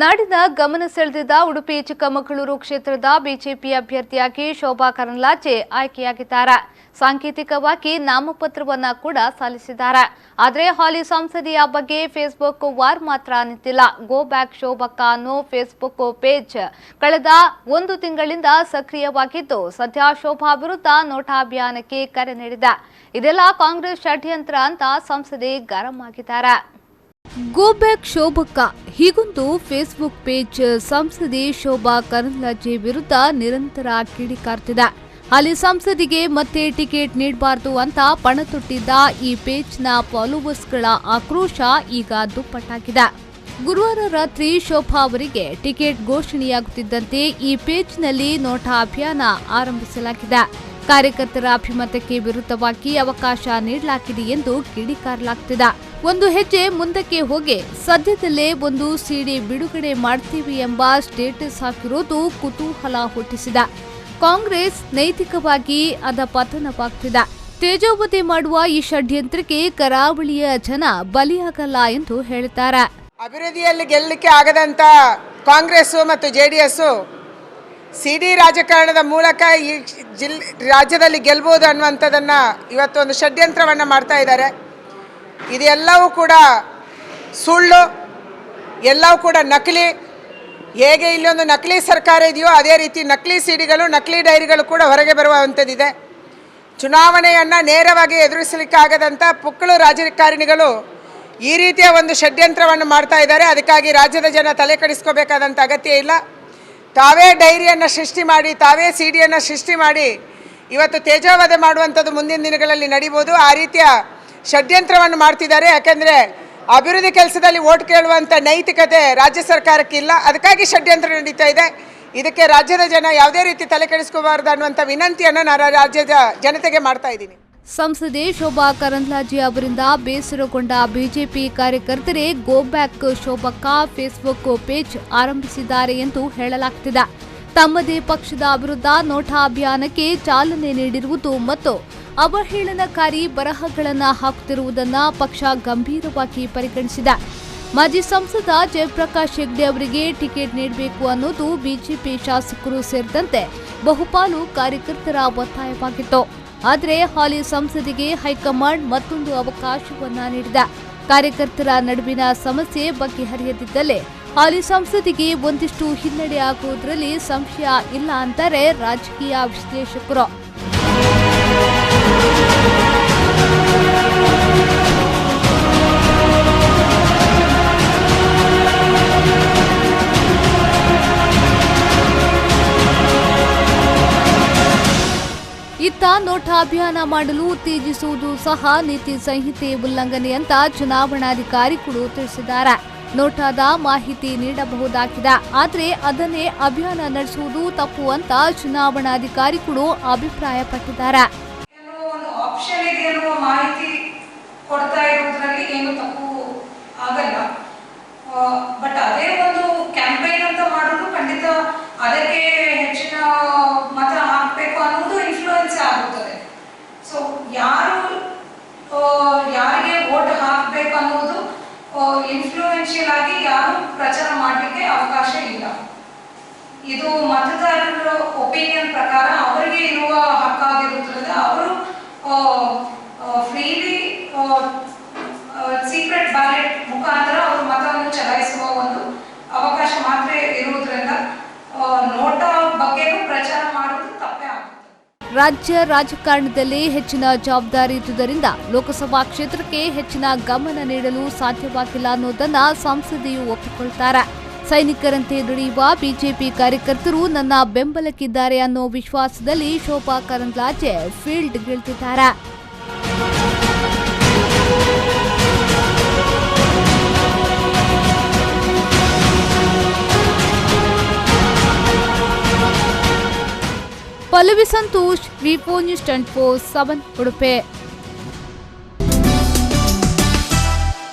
ನಾಡಿನ ಗಮನ ಸೆಳೆದಿದ್ದ ಉಡುಪಿ, ಚಿಕ್ಕಮಗಳೂರು ಕ್ಷೇತ್ರದ ಬಿಜೆಪಿ ಅಭ್ಯರ್ಥಿಯಾಗಿ ಶೋಭಾ ಕರಂದ್ಲಾಜೆ ಆಯ್ಕೆಯಾಗಿದ್ದಾರೆ. ಸಾಂಕೇತಿಕವಾಗಿ ನಾಮಪತ್ರವನ್ನ ಕೂಡ ಸಲ್ಲಿಸಿದ್ದಾರೆ. ಆದರೆ ಹಾಲಿ ಸಂಸದೀಯ ಬಗ್ಗೆ ಫೇಸ್ಬುಕ್ ವಾರ್ ಮಾತ್ರ ನಿಂತಿಲ್ಲ. ಗೋ ಬ್ಯಾಕ್ ಶೋಭಕ್ಕ ಅನ್ನೋ ಫೇಸ್ಬುಕ್ ಪೇಜ್ ಕಳೆದ ಒಂದು ತಿಂಗಳಿಂದ ಸಕ್ರಿಯವಾಗಿದ್ದು, ಸದ್ಯ ಶೋಭಾ ವಿರುದ್ಧ ನೋಟಾ ಅಭಿಯಾನಕ್ಕೆ ಕರೆ ನೀಡಿದೆ. ಇದೆಲ್ಲ ಕಾಂಗ್ರೆಸ್ ಷಡ್ಯಂತ್ರ ಅಂತ ಸಂಸದೆ ಗರಂ ಆಗಿದ್ದಾರೆ. ಗೋ ಬ್ಯಾಕ್ ಶೋಭಕ್ಕ ಹೀಗೊಂದು ಫೇಸ್ಬುಕ್ ಪೇಜ್ ಸಂಸದೆ ಶೋಭಾ ಕರಂದ್ಲಾಜೆ ವಿರುದ್ಧ ನಿರಂತರ ಕಿಡಿಕಾರ್ತಿದೆ ಅಲ್ಲಿ ಸಂಸದಿಗೆ ಮತ್ತೆ ಟಿಕೆಟ್ ನೀಡಬಾರದು ಅಂತ ಪಣತೊಟ್ಟಿದ್ದ ಈ ಪೇಜ್ನ ಫಾಲೋವರ್ಸ್ಗಳ ಆಕ್ರೋಶ ಈಗ ದುಪ್ಪಟ್ಟಾಗಿದೆ. ಗುರುವಾರ ರಾತ್ರಿ ಶೋಭಾ ಅವರಿಗೆ ಟಿಕೆಟ್ ಘೋಷಣೆಯಾಗುತ್ತಿದ್ದಂತೆ ಈ ಪೇಜ್ನಲ್ಲಿ ನೋಟಾ ಅಭಿಯಾನ ಆರಂಭಿಸಲಾಗಿದೆ. ಕಾರ್ಯಕರ್ತರ ಅಭಿಮತಕ್ಕೆ ವಿರುದ್ಧವಾಗಿ ಅವಕಾಶ ನೀಡಲಾಗಿದೆ ಎಂದು ಕಿಡಿಕಾರಲಾಗ್ತಿದೆ. ಒಂದು ಹೆಜ್ಜೆ ಮುಂದಕ್ಕೆ ಹೋಗಿ, ಸದ್ಯದಲ್ಲೇ ಒಂದು ಸಿಡಿ ಬಿಡುಗಡೆ ಮಾಡ್ತೀವಿ ಎಂಬ ಸ್ಟೇಟಸ್ ಹಾಕಿರೋದು ಕುತೂಹಲ ಹುಟ್ಟಿಸಿದ. ಕಾಂಗ್ರೆಸ್ ನೈತಿಕವಾಗಿ ಅದ ಪತನವಾಗ್ತಿದೆ. ತೇಜೋವಧಿ ಮಾಡುವ ಈ ಷಡ್ಯಂತ್ರಕ್ಕೆ ಕರಾವಳಿಯ ಜನ ಬಲಿಯಾಗಲ್ಲ ಎಂದು ಹೇಳುತ್ತಾರೆ ಅಭಿವೃದ್ಧಿಯಲ್ಲಿ ಗೆಲ್ಲಲಿಕ್ಕೆ ಆಗದಂತ ಕಾಂಗ್ರೆಸ್ ಮತ್ತು J D S C D ರಾಜಕಾರಣದ ಮೂಲಕ ಈ ಜಿಲ್, ರಾಜ್ಯದಲ್ಲಿ ಗೆಲ್ಬೋದು ಅನ್ನುವಂಥದ್ದನ್ನು ಇವತ್ತು ಒಂದು ಷಡ್ಯಂತ್ರವನ್ನು ಮಾಡ್ತಾ ಇದ್ದಾರೆ. ಇದೆಲ್ಲವೂ ಕೂಡ ಸುಳ್ಳು, ಎಲ್ಲವೂ ಕೂಡ ನಕಲಿ. ಹೇಗೆ ಇಲ್ಲೊಂದು ನಕಲಿ ಸರ್ಕಾರ ಇದೆಯೋ ಅದೇ ರೀತಿ ನಕಲಿ ಸಿಡಿಗಳು, ನಕಲಿ ಡೈರಿಗಳು ಕೂಡ ಹೊರಗೆ ಬರುವಂಥದ್ದಿದೆ. ಚುನಾವಣೆಯನ್ನು ನೇರವಾಗಿ ಎದುರಿಸಲಿಕ್ಕಾಗದಂಥ ಪುಕ್ಕಳು ರಾಜಕಾರಣಿಗಳು ಈ ರೀತಿಯ ಒಂದು ಷಡ್ಯಂತ್ರವನ್ನು ಮಾಡ್ತಾ ಇದ್ದಾರೆ. ಅದಕ್ಕಾಗಿ ರಾಜ್ಯದ ಜನ ತಲೆ ಕಡಿಸ್ಕೋಬೇಕಾದಂಥ ಅಗತ್ಯ ಇಲ್ಲ. ತಾವೇ ಡೈರಿಯನ್ನು ಸೃಷ್ಟಿ ಮಾಡಿ, ತಾವೇ ಸಿಡಿಯನ್ನು ಸೃಷ್ಟಿ ಮಾಡಿ ಇವತ್ತು ತೇಜೋವಧೆ ಮಾಡುವಂಥದ್ದು ಮುಂದಿನ ದಿನಗಳಲ್ಲಿ ನಡೀಬೋದು. ಆ ರೀತಿಯ ಷಡ್ಯಂತ್ರವನ್ನು ಮಾಡ್ತಿದ್ದಾರೆ. ಯಾಕೆಂದರೆ ಅಭಿವೃದ್ಧಿ ಕೆಲಸದಲ್ಲಿ ಓಟ್ ಕೇಳುವಂಥ ನೈತಿಕತೆ ರಾಜ್ಯ ಸರ್ಕಾರಕ್ಕೆ ಇಲ್ಲ ಅದಕ್ಕಾಗಿ ಷಡ್ಯಂತ್ರ ನಡೀತಾ ಇದೆ. ಇದಕ್ಕೆ ರಾಜ್ಯದ ಜನ ಯಾವುದೇ ರೀತಿ ತಲೆ ಕೆಡಿಸ್ಕೋಬಾರ್ದು ಅನ್ನುವಂಥ ವಿನಂತಿಯನ್ನು ನಾನು ರಾಜ್ಯದ ಜನತೆಗೆ ಮಾಡ್ತಾ ಇದ್ದೀನಿ. ಸಂಸದೆ ಶೋಭಾ ಕರಂದ್ಲಾಜಿ ಅವರಿಂದ ಬೇಸರಗೊಂಡ ಬಿಜೆಪಿ ಕಾರ್ಯಕರ್ತರೇ, ಗೋ ಬ್ಯಾಕ್ ಶೋಭಕ್ಕ ಫೇಸ್ಬುಕ್ ಪೇಜ್ ಆರಂಭಿಸಿದ್ದಾರೆ ಎಂದು ಹೇಳಲಾಗ್ತಿದೆ. ತಮ್ಮದೇ ಪಕ್ಷದ ವಿರುದ್ಧ ನೋಟಾ ಅಭಿಯಾನಕ್ಕೆ ಚಾಲನೆ ನೀಡಿರುವುದು ಮತ್ತು ಅವಹೇಳನಕಾರಿ ಬರಹಗಳನ್ನು ಹಾಕುತ್ತಿರುವುದನ್ನು ಪಕ್ಷ ಗಂಭೀರವಾಗಿ ಪರಿಗಣಿಸಿದೆ. ಮಾಜಿ ಸಂಸದ ಜಯಪ್ರಕಾಶ್ ಹೆಗ್ಡೆ ಅವರಿಗೆ ಟಿಕೆಟ್ ನೀಡಬೇಕು ಅನ್ನೋದು ಬಿಜೆಪಿ ಶಾಸಕರು ಸೇರಿದಂತೆ ಬಹುಪಾಲು ಕಾರ್ಯಕರ್ತರ ಒತ್ತಾಯವಾಗಿತ್ತು. ಆದರೆ ಹಾಲಿ ಸಂಸದಿಗೆ ಹೈಕಮಾಂಡ್ ಮತ್ತೊಂದು ಅವಕಾಶವನ್ನ ನೀಡಿದೆ. ಕಾರ್ಯಕರ್ತರ ನಡುವಿನ ಸಮಸ್ಯೆ ಬಗೆಹರಿಯದಿದ್ದಲ್ಲೇ ಹಾಲಿ ಸಂಸದಿಗೆ ಒಂದಿಷ್ಟು ಹಿನ್ನಡೆ ಆಗುವುದರಲ್ಲಿ ಸಂಶಯ ಇಲ್ಲ ಅಂತಾರೆ ರಾಜಕೀಯ ವಿಶ್ಲೇಷಕರು. ಇತ್ತ ನೋಟಾ ಅಭಿಯಾನ ಮಾಡಲು ಉತ್ತೇಜಿಸುವುದು ಸಹ ನೀತಿ ಸಂಹಿತೆ ಉಲ್ಲಂಘನೆ ಅಂತ ಚುನಾವಣಾಧಿಕಾರಿಗಳು ತಿಳಿಸಿದ್ದಾರೆ. ನೋಟಾದ ಮಾಹಿತಿ ನೀಡಬಹುದಾಗಿದೆ. ಆದರೆ ಅದನ್ನೇ ಅಭಿಯಾನ ನಡೆಸುವುದು ತಪ್ಪು ಅಂತ ಚುನಾವಣಾಧಿಕಾರಿಗಳು ಅಭಿಪ್ರಾಯಪಟ್ಟಿದ್ದಾರೆ. ಕೊಡ್ತಾ ಇರೋದ್ರಲ್ಲಿ ಏನು ತಪ್ಪು ಆಗಲ್ಲ. ಬಟ್ ಅದೇ ಒಂದು ಕ್ಯಾಂಪೇನ್ ಅಂತ ಮಾಡೋದು ಖಂಡಿತ ಅದಕ್ಕೆ ಹೆಚ್ಚಿನ ಮತ ಹಾಕಬೇಕು ಅನ್ನೋದು ಇನ್ಫ್ಲೂಯೆನ್ಸ್ ಆಗುತ್ತದೆ ಸೊ ಯಾರು ಆ, ಯಾರಿಗೆ ವೋಟ್ ಹಾಕ್ಬೇಕು ಅನ್ನೋದು ಇನ್ಫ್ಲೂಯೆನ್ಷಿಯಲ್ ಆಗಿ ಯಾರು ಪ್ರಚಾರ ಮಾಡಲಿಕ್ಕೆ ಅವಕಾಶ ಇಲ್ಲ. ಇದು ಮತದಾರರ ಒಪಿನಿಯನ್ ಪ್ರಕಾರ ಅವರಿಗೆ ಇರುವ ಹಕ್ಕಾಗಿರುತ್ತದೆ. ಅವರು ಫ್ರೀಲಿ ಸೀಕ್ರೆಟ್ ಬ್ಯಾಲೆಟ್ ಮುಖಾಂತರ ಅವರು ಮತವನ್ನು ಚಲಾಯಿಸುವ ಒಂದು ಅವಕಾಶ ಮಾತ್ರ ಇರುವುದರಿಂದ ಆ, ನೋಟಾ ಬಗ್ಗೆನೂ ಪ್ರಚಾರ ಮಾಡುವುದು ತಪ್ಪೇ ಆಗುತ್ತೆ ರಾಜ್ಯ ರಾಜಕಾರಣದಲ್ಲಿ ಹೆಚ್ಚಿನ ಜವಾಬ್ದಾರಿ ಇದ್ದುದರಿಂದ ಲೋಕಸಭಾ ಕ್ಷೇತ್ರಕ್ಕೆ ಹೆಚ್ಚಿನ ಗಮನ ನೀಡಲು ಸಾಧ್ಯವಾಗಿಲ್ಲ ಅನ್ನೋದನ್ನ ಸಂಸದೆಯು ಒಪ್ಪಿಕೊಳ್ತಾರೆ. ಸೈನಿಕರಂತೆ ದುಡಿಯುವ ಬಿಜೆಪಿ ಕಾರ್ಯಕರ್ತರು ನನ್ನ ಬೆಂಬಲಕ್ಕಿದ್ದಾರೆ ಅನ್ನೋ ವಿಶ್ವಾಸದಲ್ಲಿ Shobha Karandlaje field Pallavi Santosh ವಿಪೋ news twenty four seven Udupi.